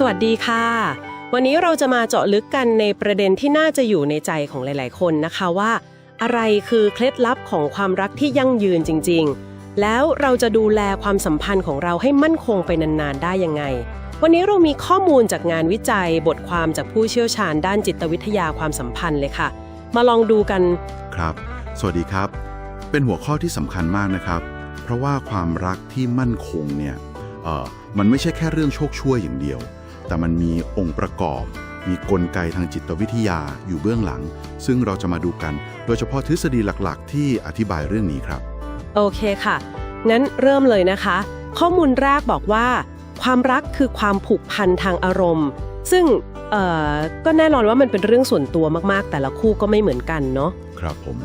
สวัสดีค่ะ วันนี้เราจะมาเจาะลึกกันในประเด็นที่น่าจะอยู่ในใจของหลาย ๆ คนนะคะว่า อะไรคือเคล็ดลับของความรักที่ยั่งยืนจริง ๆ แล้วเราจะดูแลความสัมพันธ์ของเราให้มั่นคงไปนาน ๆ ได้ยังไง วันนี้เรามีข้อมูลจากงานวิจัย บทความจากผู้เชี่ยวชาญด้านจิตวิทยาความสัมพันธ์เลยค่ะ มาลองดูกัน ครับ สวัสดีครับ เป็นหัวข้อที่สำคัญมากนะครับ เพราะว่าความรักที่มั่นคงเนี่ยเออมันไม่ใช่แค่เรื่องโชคช่วยอย่างเดียว แต่มันมีองค์ประกอบ มีกลไกทางจิตวิทยาอยู่เบื้องหลัง ซึ่งเราจะมาดูกัน โดยเฉพาะทฤษฎีหลักๆ ที่อธิบายเรื่องนี้ครับ โอเคค่ะ งั้นเริ่มเลยนะคะ ข้อมูลแรกบอกว่า ความรักคือความผูกพันทางอารมณ์ ซึ่งเอ่อก็แน่นอนว่ามันเป็นเรื่องส่วนตัวมากๆ แต่ละคู่ก็ไม่เหมือนกันเนาะครับผม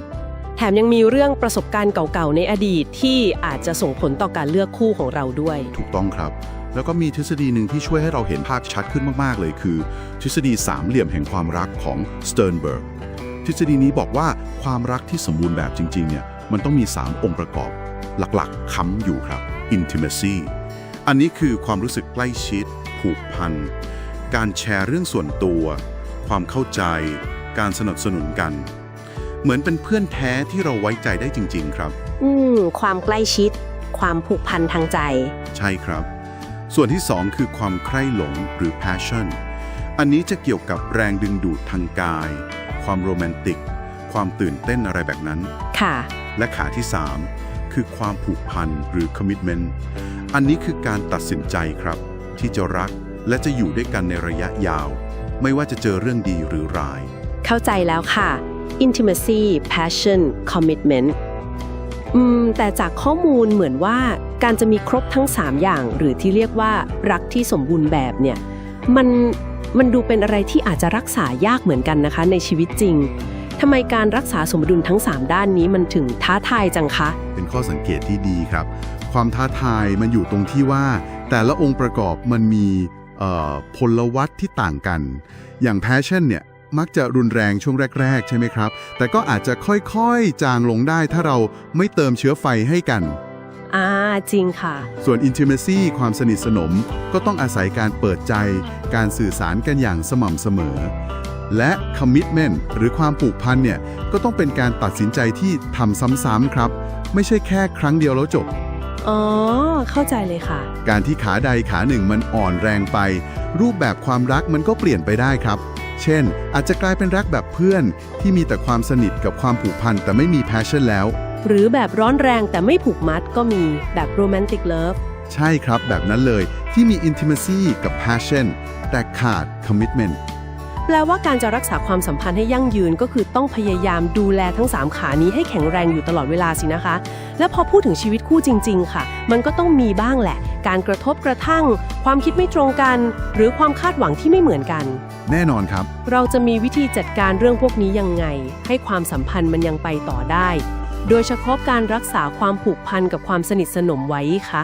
แถมยังมีเรื่องประสบการณ์เก่าๆ ในอดีตที่อาจจะส่งผลต่อการเลือกคู่ของเราด้วย ถูกต้องครับ แล้วก็มีทฤษฎีหนึ่งที่ช่วยให้เราเห็นภาพชัดขึ้นมาก ๆ เลยคือ ทฤษฎีสามเหลี่ยมแห่งความรักของสเติร์นเบิร์กทฤษฎีนี้บอกว่าความรักที่สมบูรณ์แบบจริง ๆ เนี่ย มันต้องมี 3 องค์ประกอบ หลักๆค้ำอยู่ครับ intimacy อันนี้คือความรู้สึกใกล้ชิด ผูกพัน การแชร์เรื่องส่วนตัว ความเข้าใจ การสนับสนุนกัน เหมือนเป็นเพื่อนแท้ที่เราไว้ใจได้จริง ๆ ครับ อืม ความใกล้ชิด ความผูกพันทางใจ ใช่ครับ ส่วนที่ 2 คือความใคร่หลงหรือ passion อันนี้จะเกี่ยวกับแรงดึงดูดทางกาย ความโรแมนติก ความตื่นเต้นอะไรแบบนั้น ค่ะ และขาที่ 3 คือความผูกพันหรือ commitment อันนี้คือการตัดสินใจครับ ที่จะรักและจะอยู่ด้วยกันในระยะยาว ไม่ว่าจะเจอเรื่องดีหรือร้าย เข้าใจแล้วค่ะ intimacy passion commitment อืมแต่จากข้อมูลเหมือนว่าการจะมีครบทั้ง 3 อย่าง หรือที่เรียกว่ารักที่สมบูรณ์แบบเนี่ยมันมันดูเป็นอะไรที่อาจจะรักษายากเหมือนกันนะคะ ในชีวิตจริงทำไมการรักษาสมดุลทั้ง 3 ด้านนี้มันถึงท้าทายจังคะ เป็นข้อสังเกตที่ดีครับ ความท้าทายมันอยู่ตรงที่ว่า แต่ละองค์ประกอบมันมีพลวัตที่ต่างกัน อย่าง passion เนี่ย มักจะรุนแรงช่วงแรก ๆ ใช่ไหมครับ แต่ก็อาจจะค่อยๆ จางลงได้ถ้าเราไม่เติมเชื้อไฟให้กัน อ่าจริงค่ะ ส่วน intimacy ความสนิทสนมก็ต้องอาศัยการเปิดใจ การสื่อสารกันอย่างสม่ำเสมอ และ commitment หรือความผูกพันเนี่ย ก็ต้องเป็นการตัดสินใจที่ทำซ้ำๆครับ ไม่ใช่แค่ครั้งเดียวแล้วจบ อ๋อ เข้าใจเลยค่ะ การที่ขาใดขาหนึ่งมันอ่อนแรงไป รูปแบบความรักมันก็เปลี่ยนไปได้ครับ เช่น อาจจะกลายเป็นรักแบบเพื่อน ที่มีแต่ความสนิทกับความผูกพันแต่ไม่มี passion แล้ว หรือแบบร้อนแรงแต่ไม่ผูกมัดก็มีแบบโรแมนติกเลิฟใช่ครับแบบนั้นเลยที่มี intimacy กับ passion แต่ขาด commitment แปลว่าการจะรักษาความสัมพันธ์ให้ยั่งยืนก็คือต้องพยายามดูแลทั้ง 3 ขานี้ให้แข็งแรงอยู่ตลอดเวลาสินะคะ และพอพูดถึงชีวิตคู่จริง ๆ ค่ะ มันก็ต้องมีบ้างแหละ การกระทบกระทั่ง ความคิดไม่ตรงกัน หรือความคาดหวังที่ไม่เหมือนกัน แน่นอนครับ เราจะมีวิธีจัดการเรื่องพวกนี้ยังไง ให้ความสัมพันธ์มันยังไปต่อได้ โดยเฉพาะการรักษาความผูกพันกับความสนิทสนมไว้คะ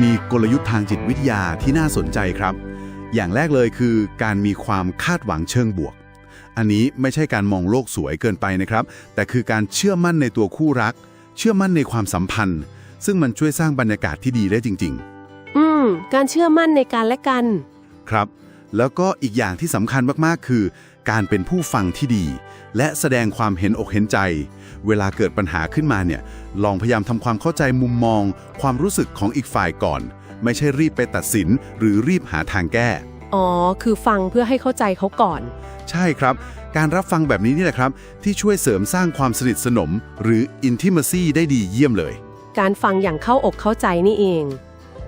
มีกลยุทธ์ทางจิตวิทยาที่น่าสนใจครับ อย่างแรกเลยคือการมีความคาดหวังเชิงบวก อันนี้ไม่ใช่การมองโลกสวยเกินไปนะครับ แต่คือการเชื่อมั่นในตัวคู่รัก เชื่อมั่นในความสัมพันธ์ ซึ่งมันช่วยสร้างบรรยากาศที่ดีได้จริงอืม การเชื่อมั่นในการและกันๆครับ แล้วก็อีกอย่างที่สำคัญมากๆ คือ การเป็นผู้ฟังที่ดี และแสดงความเห็นอกเห็นใจ เวลาเกิดปัญหาขึ้นมาเนี่ย ลองพยายามทำความเข้าใจมุมมอง ความรู้สึกของอีกฝ่ายก่อน ไม่ใช่รีบไปตัดสิน หรือรีบหาทางแก้ อ๋อ คือฟังเพื่อให้เข้าใจเขาก่อน ใช่ครับ การรับฟังแบบนี้นี่แหละครับ ที่ช่วยเสริมสร้างความสนิทสนม หรือ intimacy ได้ดีเยี่ยมเลย การฟังอย่างเข้าอกเข้าใจนี่เอง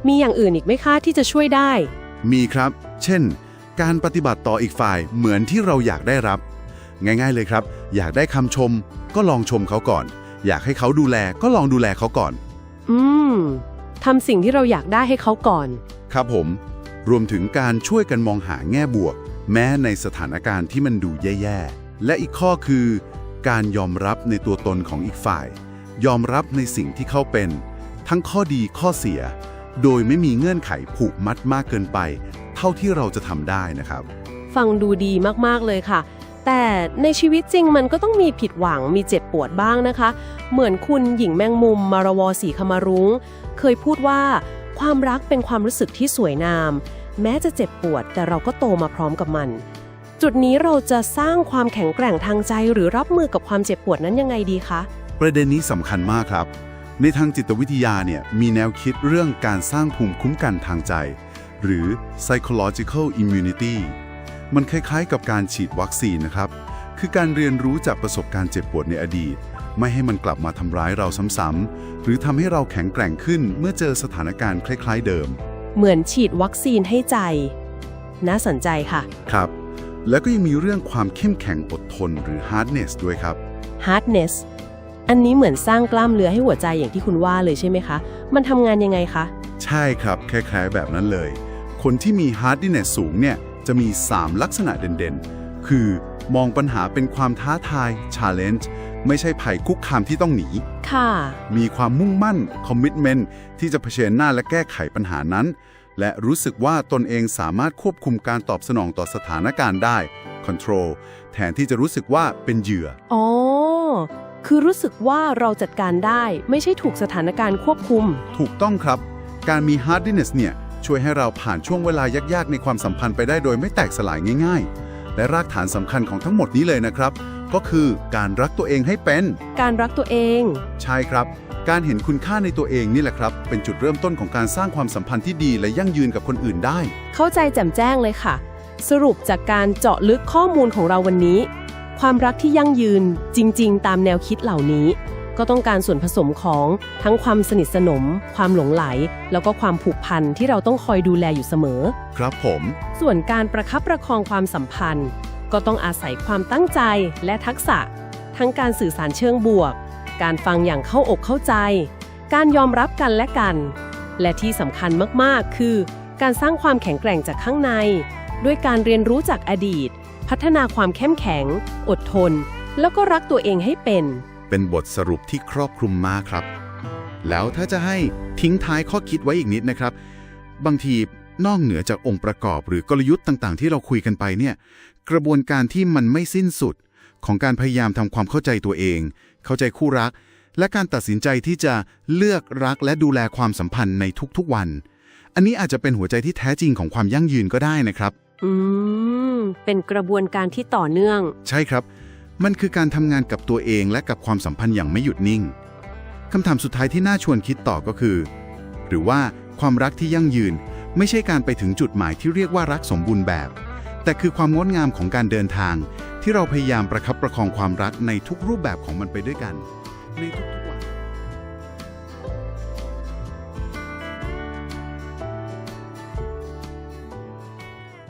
มีอย่างอื่นอีกไหมคะที่จะช่วยได้ มีครับ เช่น การปฏิบัติต่ออีกฝ่ายเหมือนที่เราอยากได้รับ ง่าย ๆ เลยครับ อยากได้คำชม ก็ลองชมเขาก่อน อยากให้เขาดูแลก็ลองดูแลเขาก่อน อืมทำสิ่งที่เราอยากได้ให้เขาก่อน ครับผม รวมถึงการช่วยกันมองหาแง่บวก แม้ในสถานการณ์ที่มันดูแย่ๆ และอีกข้อคือ การยอมรับในตัวตนของอีกฝ่าย ยอมรับในสิ่งที่เขาเป็น ทั้งข้อดีข้อเสีย โดยไม่มีเงื่อนไขผูกมัดมากเกินไปเท่าที่เราจะทำได้นะครับ ฟังดูดีมากๆเลยค่ะ แต่ในชีวิตจริงมันก็ต้องมีผิดหวังมีเจ็บปวดบ้างนะคะ เหมือนคุณหญิงแมงมุม มารวสีขมารุง้ง เคยพูดว่าความรักเป็นความรู้สึกที่สวยงาม แม้จะเจ็บปวดแต่เราก็โตมาพร้อมกับมัน จุดนี้เราจะสร้างความแข็งแกร่งทางใจหรือรับมือกับความเจ็บปวดนั้นยังไงดีคะประเด็นนี้สำคัญมากครับ ในทางจิตวิทยาเนี่ยมีแนวคิดเรื่องการสร้างภูมิคุ้มกันทางใจ หรือ psychological immunity มันคล้ายๆ กับการฉีดวัคซีนนะครับ คือการเรียนรู้จากประสบการณ์เจ็บปวดในอดีต ไม่ให้มันกลับมาทำร้ายเราซ้ำๆหรือทำให้เราแข็งแกร่งขึ้นเมื่อเจอสถานการณ์คล้ายๆ เดิม เหมือนฉีดวัคซีนให้ใจ น่าสนใจค่ะ ครับ แล้วก็ยังมีเรื่องความเข้มแข็งอดทนหรือ hardness ด้วยครับ hardness อันนี้เหมือนสร้างกล้ามเนื้อให้หัวใจอย่างที่คุณว่าเลยใช่ไหมคะ มันทำงานยังไงคะ ใช่ครับคล้ายๆแบบนั้นเลย คนที่มี hardiness สูงเนี่ยจะมี 3 ลักษณะเด่นๆ คือมองปัญหาเป็นความท้าทาย challenge ไม่ใช่ภัยคุกคามที่ต้องหนี ค่ะ มีความมุ่งมั่น commitment ที่จะเผชิญหน้าและแก้ไขปัญหานั้น และรู้สึกว่าตนเองสามารถควบคุมการตอบสนองต่อสถานการณ์ได้ control แทนที่จะรู้สึกว่าเป็นเหยื่อ อ๋อ คือรู้สึกว่าเราจัดการได้ไม่ใช่ถูกสถานการณ์ควบคุม ถูกต้องครับ การมี hardiness เนี่ย ช่วยให้เราผ่านช่วงเวลายากๆ ในความสัมพันธ์ไปได้โดยไม่แตกสลายง่าย ๆ และรากฐานสำคัญของทั้งหมดนี้เลยนะครับ ก็คือการรักตัวเองให้เป็น การรักตัวเอง ใช่ครับ การเห็นคุณค่าในตัวเองนี่แหละครับ เป็นจุดเริ่มต้นของการสร้างความสัมพันธ์ที่ดีและยั่งยืนกับคนอื่นได้ เข้าใจแจ่มแจ้งเลยค่ะ สรุปจากการเจาะลึกข้อมูลของเราวันนี้ ความรักที่ยั่งยืนจริง ๆ ตามแนวคิดเหล่านี้ ก็ต้องการส่วนผสมของทั้งความสนิทสนม ความหลงไหล แล้วก็ความผูกพันที่เราต้องคอยดูแลอยู่เสมอ ครับผม ส่วนการประคับประคองความสัมพันธ์ ก็ต้องอาศัยความตั้งใจและทักษะ ทั้งการสื่อสารเชิงบวก การฟังอย่างเข้าอกเข้าใจ การยอมรับกันและกัน และที่สำคัญมากๆ คือ การสร้างความแข็งแกร่งจากข้างใน ด้วยการเรียนรู้จากอดีต พัฒนาความเข้มแข็ง อดทน แล้วก็รักตัวเองให้เป็น เป็นบทสรุปที่ครอบคลุมมากครับ แล้วถ้าจะให้ทิ้งท้ายข้อคิดไว้อีกนิดนะครับ บางทีนอกเหนือจากองค์ประกอบหรือกลยุทธ์ต่างๆ ที่เราคุยกันไปเนี่ยกระบวนการที่มันไม่สิ้นสุดของการพยายามทำความเข้าใจตัวเอง เข้าใจคู่รัก และการตัดสินใจที่จะเลือกรักและดูแลความสัมพันธ์ในทุกๆวัน อันนี้อาจจะเป็นหัวใจที่แท้จริงของความยั่งยืนก็ได้นะครับ อืม เป็นกระบวนการที่ต่อเนื่อง ใช่ครับ มันคือการทำงานกับตัวเองและกับความสัมพันธ์อย่างไม่หยุดนิ่งคำถามสุดท้ายที่น่าชวนคิดต่อก็คือ หรือว่าความรักที่ยั่งยืนไม่ใช่การไปถึงจุดหมายที่เรียกว่ารักสมบูรณ์แบบ แต่คือความงดงามของการเดินทาง ที่เราพยายามประคับประคองความรักในทุกรูปแบบของมันไปด้วยกันในทุก